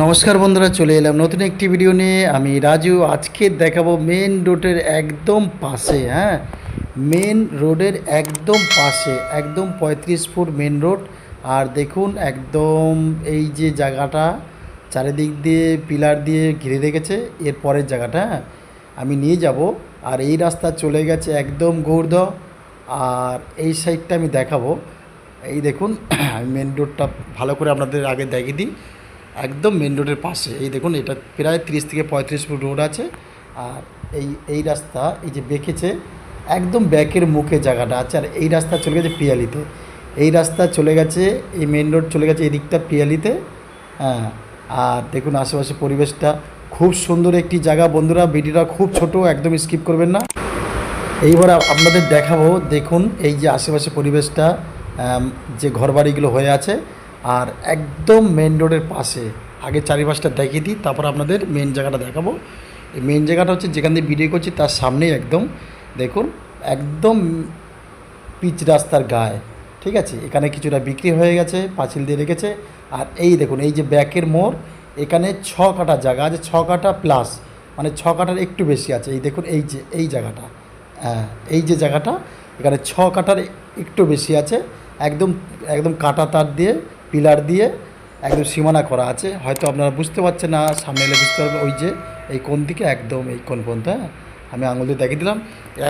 নমস্কার বন্ধুরা, চলে এলাম নতুন একটি ভিডিও নিয়ে। আমি রাজু, আজকে দেখাবো মেন রোডের একদম পাশে হ্যাঁ? মেন রোডের একদম পাশে, একদম পঁয়ত্রিশ ফুট মেন রোড আর দেখুন, একদম এই যে জায়গাটা চারিদিক দিয়ে পিলার দিয়ে ঘিরে রেখেছে, এর পরের জায়গাটা হ্যাঁ? আমি নিয়ে যাব, আর এই রাস্তা চলে গেছে একদম গৌর্ধ। আর এই সাইডটা আমি দেখাবো। এই দেখুন মেন রোডটা ভালো করে আপনাদের আগে দেখিয়ে দিই। একদম মেন রোডের পাশে। এই দেখুন, এটা প্রায় তিরিশ থেকে পঁয়ত্রিশ ফুট রোড আছে। আর এই এই রাস্তা এই যে বেঁকেছে, একদম ব্যাকের মুখে জায়গাটা আছে। আর এই রাস্তা চলে গেছে পিয়ালিতে। এই রাস্তা চলে গেছে, এই মেন রোড চলে গেছে এই দিকটা পিয়ালিতে। হ্যাঁ আর দেখুন আশেপাশে পরিবেশটা খুব সুন্দর একটি জায়গা। বন্ধুরা, ভিডিওটা খুব ছোট, একদম স্কিপ করবেন না। এইবার আপনাদের দেখাবো, দেখুন এই যে আশেপাশে পরিবেশটা যে ঘরবাড়িগুলো হয়ে আছে। আর একদম মেন রোডের পাশে। আগে চারিপাশটা দেখিয়ে দিই, তারপর আপনাদের মেন জায়গাটা দেখাবো। এই মেন জায়গাটা হচ্ছে যেখান দিয়ে ভিডিও করছি, তার সামনেই একদম, দেখুন, একদম পিচ রাস্তার গায়ে, ঠিক আছে? এখানে কিছুটা বিক্রি হয়ে গেছে, পাঁচিল দিয়ে রেখেছে। আর এই দেখুন, এই যে ব্যাকের মোড়, এখানে ছ কাটা জায়গা আছে, ছ কাটা প্লাস মানে ছ কাটার একটু বেশি আছে। এই দেখুন, এই যে, এই জায়গাটা হ্যাঁ এই যে জায়গাটা, এখানে ছ কাটার একটু বেশি আছে। একদম একদম কাটা তার দিয়ে পিলার দিয়ে একদম সীমানা করা আছে। হয়তো আপনারা বুঝতে পারছেন না, সামনে এলে বুঝতে পারবেন ওই যে, এই কোন দিকে একদম এই কোন পর্যন্ত হ্যাঁ? আমি আঙুল দিয়ে দেখিয়ে দিলাম।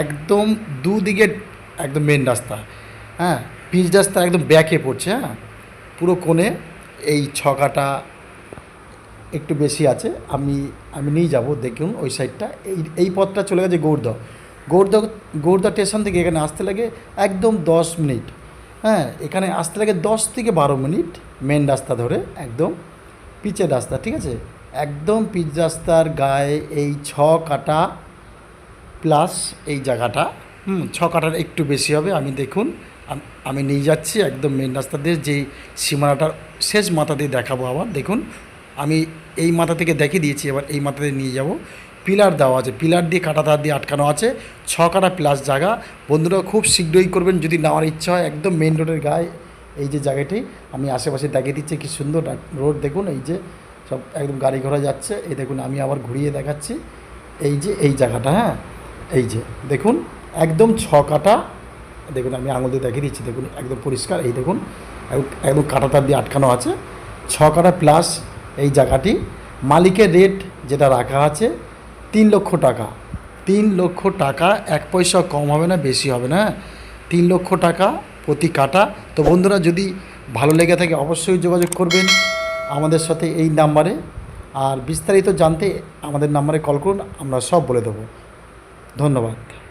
একদম দুদিকে একদম মেন রাস্তা হ্যাঁ? পিচ রাস্তা একদম ব্যাকে পড়ছে হ্যাঁ? পুরো কোণে এই ছকাটা একটু বেশি আছে। আমি আমি নিয়ে যাব, দেখুন ওই সাইডটা এই এই পথটা চলে গেছে গৌরদ গৌরদ গৌরদা স্টেশন থেকে এখানে আসতে লাগে একদম দশ মিনিট। হ্যাঁ এখানে আসতে লাগে দশ থেকে বারো মিনিট মেন রাস্তা ধরে, একদম পিচের রাস্তা, ঠিক আছে? একদম পিচ রাস্তার গায়ে এই ছ কাটা প্লাস এই জায়গাটা, হুম, ছ কাটার একটু বেশি হবে, আমি দেখুন, আমি নিয়ে যাচ্ছি একদম মেন রাস্তা দিয়ে, যেই সীমানাটার শেষ মাথা দিয়ে দেখাবো আবার, দেখুন, আমি এই মাথা থেকে দেখিয়ে দিয়েছি, এবার এই মাথা দিয়ে নিয়ে যাব। পিলার দেওয়া আছে। পিলার দিয়ে কাটা তার দিয়ে আটকানো আছে। ছ কাটা প্লাস জায়গা। বন্ধুরা খুব শীঘ্রই করবেন, যদি নেওয়ার ইচ্ছা হয়। একদম মেন রোডের গায়ে এই যে জায়গাটি, আমি আশেপাশে দেখিয়ে দিচ্ছি, কি সুন্দর রোড দেখুন, এই যে সব একদম গাড়ি ঘোড়া যাচ্ছে। এই দেখুন, আমি আবার ঘুরিয়ে দেখাচ্ছি। এই যে এই জায়গাটা হ্যাঁ? এই যে, দেখুন, একদম ছ কাটা দেখুন, আমি আঙুল দিয়ে দেখিয়ে দিচ্ছি, দেখুন, একদম পরিষ্কার। এই দেখুন একদম কাটা তার দিয়ে আটকানো আছে। ছ কাটা প্লাস এই জায়গাটি। মালিকের রেট যেটা রাখা আছে তিন লক্ষ টাকা। তিন লক্ষ টাকা, এক পয়সা কম হবে না, বেশি হবে না? তিন লক্ষ টাকা প্রতি কাটা। তো বন্ধুরা, যদি ভালো লেগে থাকে, অবশ্যই যোগাযোগ করবেন আমাদের সাথে এই নাম্বারে। আর বিস্তারিত জানতে আমাদের নাম্বারে কল করুন, আমরা সব বলে দেবো। ধন্যবাদ।